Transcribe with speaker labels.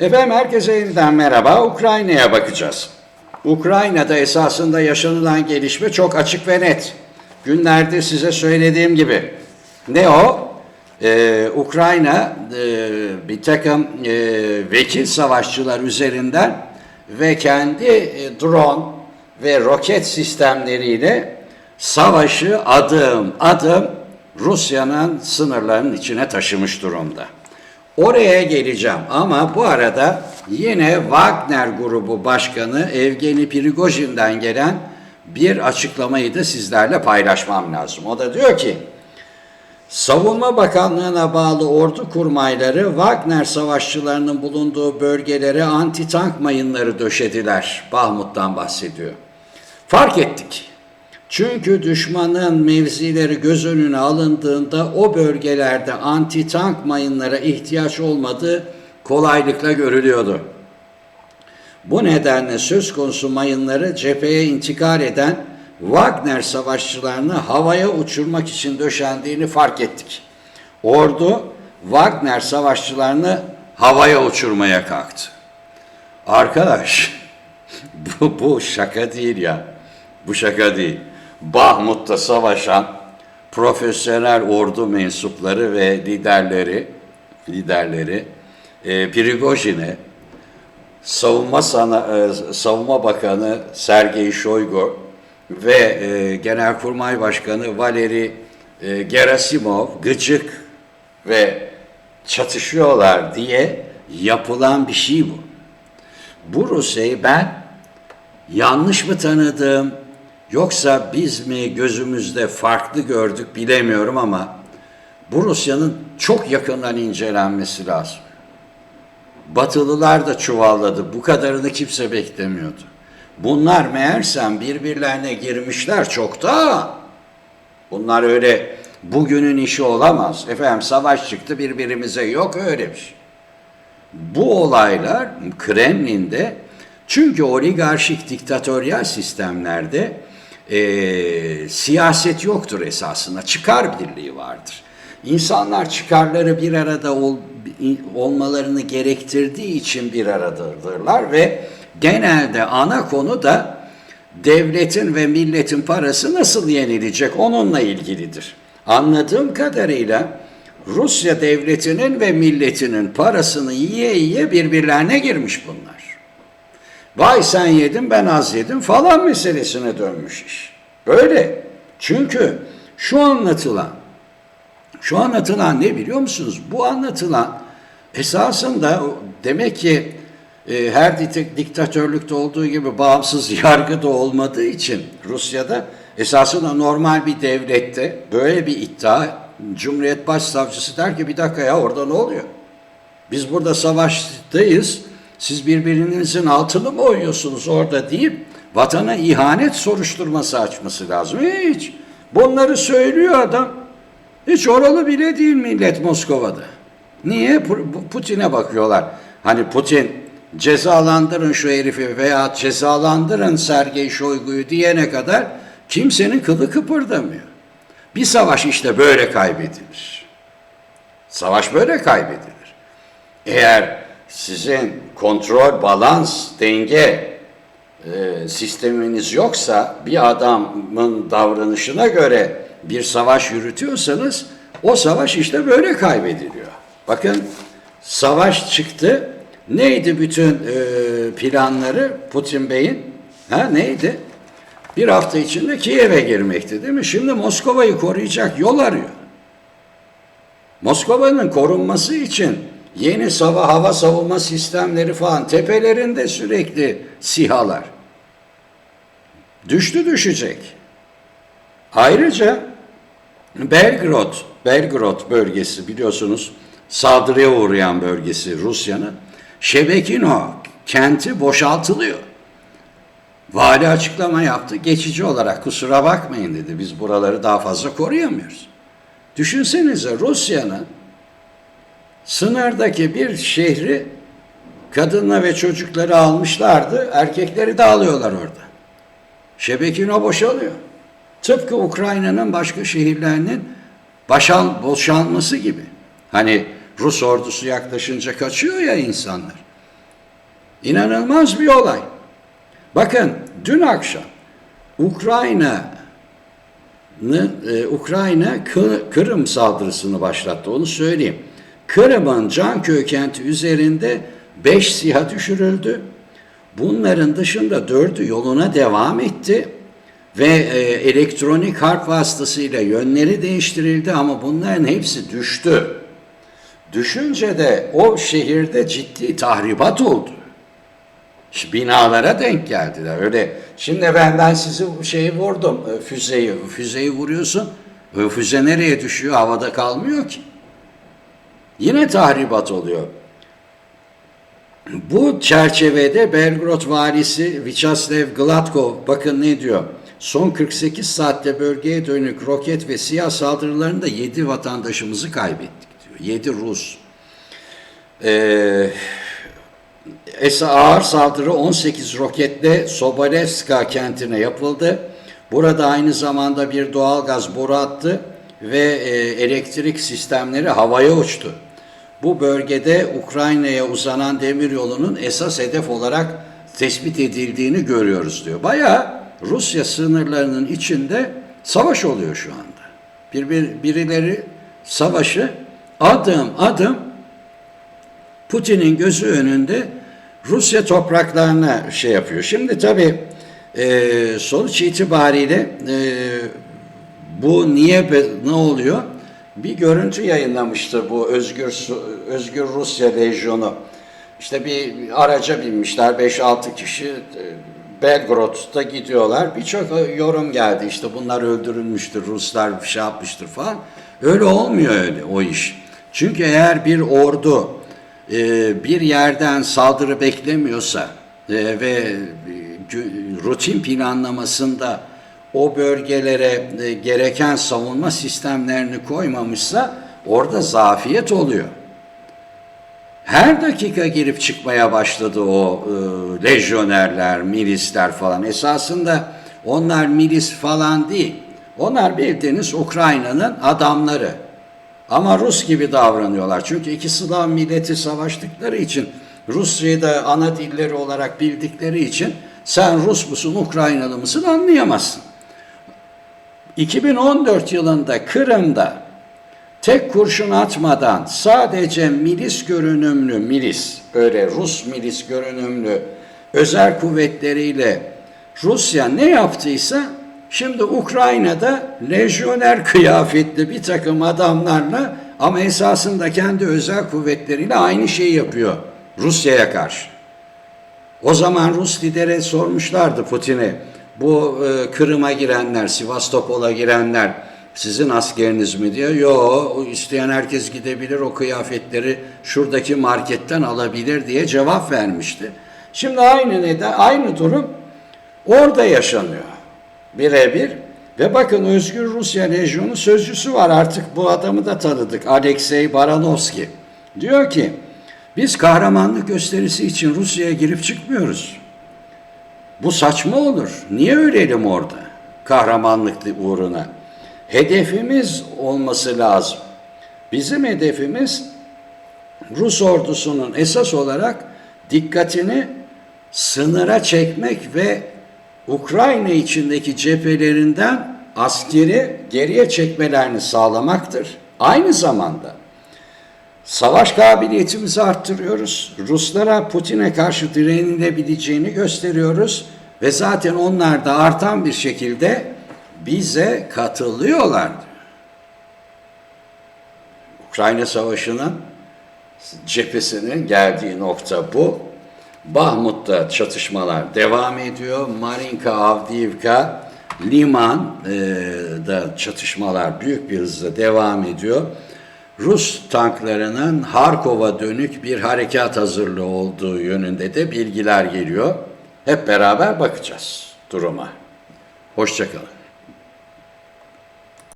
Speaker 1: Efendim herkese yeniden merhaba. Ukrayna'ya bakacağız. Ukrayna'da esasında yaşanılan gelişme çok açık ve net. Günlerde size söylediğim gibi. Ne o? Ee, Ukrayna e, bir takım e, vekil savaşçılar üzerinden ve kendi e, drone ve roket sistemleriyle savaşı adım adım Rusya'nın sınırlarının içine taşımış durumda. Oraya geleceğim ama bu arada yine Wagner grubu başkanı Evgeni Prigojin'den gelen bir açıklamayı da sizlerle paylaşmam lazım. O da diyor ki, Savunma Bakanlığı'na bağlı ordu kurmayları Wagner savaşçılarının bulunduğu bölgelere anti-tank mayınları döşediler. Bahmut'tan bahsediyor. Fark ettik. Çünkü düşmanın mevzileri göz önüne alındığında o bölgelerde anti-tank mayınlara ihtiyaç olmadığı kolaylıkla görülüyordu. Bu nedenle söz konusu mayınları cepheye intikal eden Wagner savaşçılarını havaya uçurmak için döşendiğini fark ettik. Ordu Wagner savaşçılarını havaya uçurmaya kalktı. Arkadaş bu, bu şaka değil ya. Bu şaka değil. Bahmut'ta savaşan profesyonel ordu mensupları ve liderleri liderleri e, Prigojin'e Savunma Sana, e, Savunma Bakanı Sergey Shoigu ve e, Genelkurmay Başkanı Valeri e, Gerasimov gıcık ve çatışıyorlar diye yapılan bir şey bu. Bu Rusya'yı ben yanlış mı tanıdım yoksa biz mi gözümüzde farklı gördük bilemiyorum ama bu Rusya'nın çok yakından incelenmesi lazım. Batılılar da çuvalladı. Bu kadarını kimse beklemiyordu. Bunlar meğersem birbirlerine girmişler çokta. Bunlar öyle bugünün işi olamaz. Efendim savaş çıktı birbirimize yok öyle bir şey. Bu olaylar Kremlin'de çünkü oligarşik diktatöryal sistemlerde e, siyaset yoktur esasında. Çıkar birliği vardır. İnsanlar çıkarları bir arada ol, olmalarını gerektirdiği için bir aradadırlar ve genelde ana konu da devletin ve milletin parası nasıl yenilecek onunla ilgilidir. Anladığım kadarıyla Rusya devletinin ve milletinin parasını yiye yiye birbirlerine girmiş bunlar. Vay sen yedin ben az yedim falan meselesine dönmüş iş. Böyle. Çünkü şu anlatılan, şu anlatılan ne biliyor musunuz? Bu anlatılan esasında demek ki e, her diktatörlükte olduğu gibi bağımsız yargı da olmadığı için Rusya'da esasında normal bir devlette böyle bir iddia Cumhuriyet Başsavcısı der ki bir dakika ya orada ne oluyor? Biz burada savaştayız. Siz birbirinizin altını mı oyuyorsunuz orada deyip vatana ihanet soruşturması açması lazım. Hiç. Bunları söylüyor adam. Hiç oralı bile değil millet Moskova'da. Niye? Putin'e bakıyorlar. Hani Putin cezalandırın şu herifi veya cezalandırın Sergey Shoigu'yu diyene kadar kimsenin kılı kıpırdamıyor. Bir savaş işte böyle kaybedilir. Savaş böyle kaybedilir. Eğer sizin kontrol, balans, denge e, sisteminiz yoksa bir adamın davranışına göre bir savaş yürütüyorsanız o savaş işte böyle kaybediliyor. Bakın savaş çıktı. Neydi bütün e, planları Putin Bey'in? Ha neydi? Bir hafta içinde Kiev'e girmekti değil mi? Şimdi Moskova'yı koruyacak yol arıyor. Moskova'nın korunması için yeni sava hava savunma sistemleri falan tepelerinde sürekli sihalar. Düştü düşecek. Ayrıca Belgrad, Belgrad bölgesi biliyorsunuz saldırıya uğrayan bölgesi Rusya'nın. Şebekino kenti boşaltılıyor. Vali açıklama yaptı. Geçici olarak kusura bakmayın dedi. Biz buraları daha fazla koruyamıyoruz. Düşünsenize Rusya'nın sınırdaki bir şehri kadınla ve çocukları almışlardı. Erkekleri de alıyorlar orada. Şebekino boşalıyor. Tıpkı Ukrayna'nın başka şehirlerinin başal, boşalması gibi. Hani Rus ordusu yaklaşınca kaçıyor ya insanlar. İnanılmaz bir olay. Bakın dün akşam Ukrayna e, Ukrayna Kı- Kırım saldırısını başlattı. Onu söyleyeyim. Kırım'ın Canköy kenti üzerinde 5 SİHA düşürüldü. Bunların dışında dördü yoluna devam etti ve e, elektronik harp vasıtasıyla yönleri değiştirildi ama bunların hepsi düştü. Düşünce de o şehirde ciddi tahribat oldu. Binalara denk geldiler. Öyle şimdi benden sizi şeyi vurdum e, füzeyi. Füzeyi vuruyorsun. E, Füze nereye düşüyor? Havada kalmıyor ki. Yine tahribat oluyor. Bu çerçevede Belgrad valisi Vyacheslav Gladkov bakın ne diyor. Son 48 saatte bölgeye dönük roket ve siyah saldırılarında 7 vatandaşımızı kaybettik diyor. 7 Rus. Ee, ağır saldırı 18 roketle Sobolevska kentine yapıldı. Burada aynı zamanda bir doğalgaz boru hattı ve e, elektrik sistemleri havaya uçtu. Bu bölgede Ukrayna'ya uzanan demiryolunun esas hedef olarak tespit edildiğini görüyoruz diyor. Bayağı Rusya sınırlarının içinde savaş oluyor şu anda. Bir, bir birileri savaşı adım adım Putin'in gözü önünde Rusya topraklarına şey yapıyor. Şimdi tabii e, sonuç itibariyle e, bu niye ne oluyor? Bir görüntü yayınlamıştı bu Özgür Özgür Rusya Lejyonu. İşte bir araca binmişler 5-6 kişi e, Belgrad'da gidiyorlar. Birçok yorum geldi. İşte bunlar öldürülmüştür, Ruslar bir şey yapmıştır falan. Öyle olmuyor öyle o iş. Çünkü eğer bir ordu e, bir yerden saldırı beklemiyorsa e, ve rutin planlamasında o bölgelere e, gereken savunma sistemlerini koymamışsa orada zafiyet oluyor. Her dakika girip çıkmaya başladı o e, lejyonerler, milisler falan. Esasında onlar milis falan değil. Onlar bildiğiniz Ukrayna'nın adamları. Ama Rus gibi davranıyorlar. Çünkü iki Slav milleti savaştıkları için Rusya'yı da ana dilleri olarak bildikleri için sen Rus musun, Ukraynalı mısın anlayamazsın. 2014 yılında Kırım'da tek kurşun atmadan sadece milis görünümlü milis, böyle Rus milis görünümlü özel kuvvetleriyle Rusya ne yaptıysa şimdi Ukrayna'da lejyoner kıyafetli bir takım adamlarla ama esasında kendi özel kuvvetleriyle aynı şeyi yapıyor Rusya'ya karşı. O zaman Rus lidere sormuşlardı Putin'e. Bu e, Kırım'a girenler, Sivastopol'a girenler sizin askeriniz mi diyor. Yo isteyen herkes gidebilir o kıyafetleri şuradaki marketten alabilir diye cevap vermişti. Şimdi aynı neden aynı durum orada yaşanıyor. Birebir. Ve bakın Özgür Rusya Lejyonu sözcüsü var artık bu adamı da tanıdık. Alexey Baranovski. Diyor ki biz kahramanlık gösterisi için Rusya'ya girip çıkmıyoruz. Bu saçma olur. Niye ölelim orada? Kahramanlık uğruna. Hedefimiz olması lazım. Bizim hedefimiz Rus ordusunun esas olarak dikkatini sınıra çekmek ve Ukrayna içindeki cephelerinden askeri geriye çekmelerini sağlamaktır. Aynı zamanda Savaş kabiliyetimizi arttırıyoruz. Ruslara Putin'e karşı direnilebileceğini gösteriyoruz ve zaten onlar da artan bir şekilde bize katılıyorlar. Ukrayna Savaşı'nın cephesinin geldiği nokta bu. Bahmut'ta çatışmalar devam ediyor. Marinka, Avdiivka, Liman e, da çatışmalar büyük bir hızla devam ediyor. Rus tanklarının Harkov'a dönük bir harekat hazırlığı olduğu yönünde de bilgiler geliyor. Hep beraber bakacağız duruma. Hoşçakalın.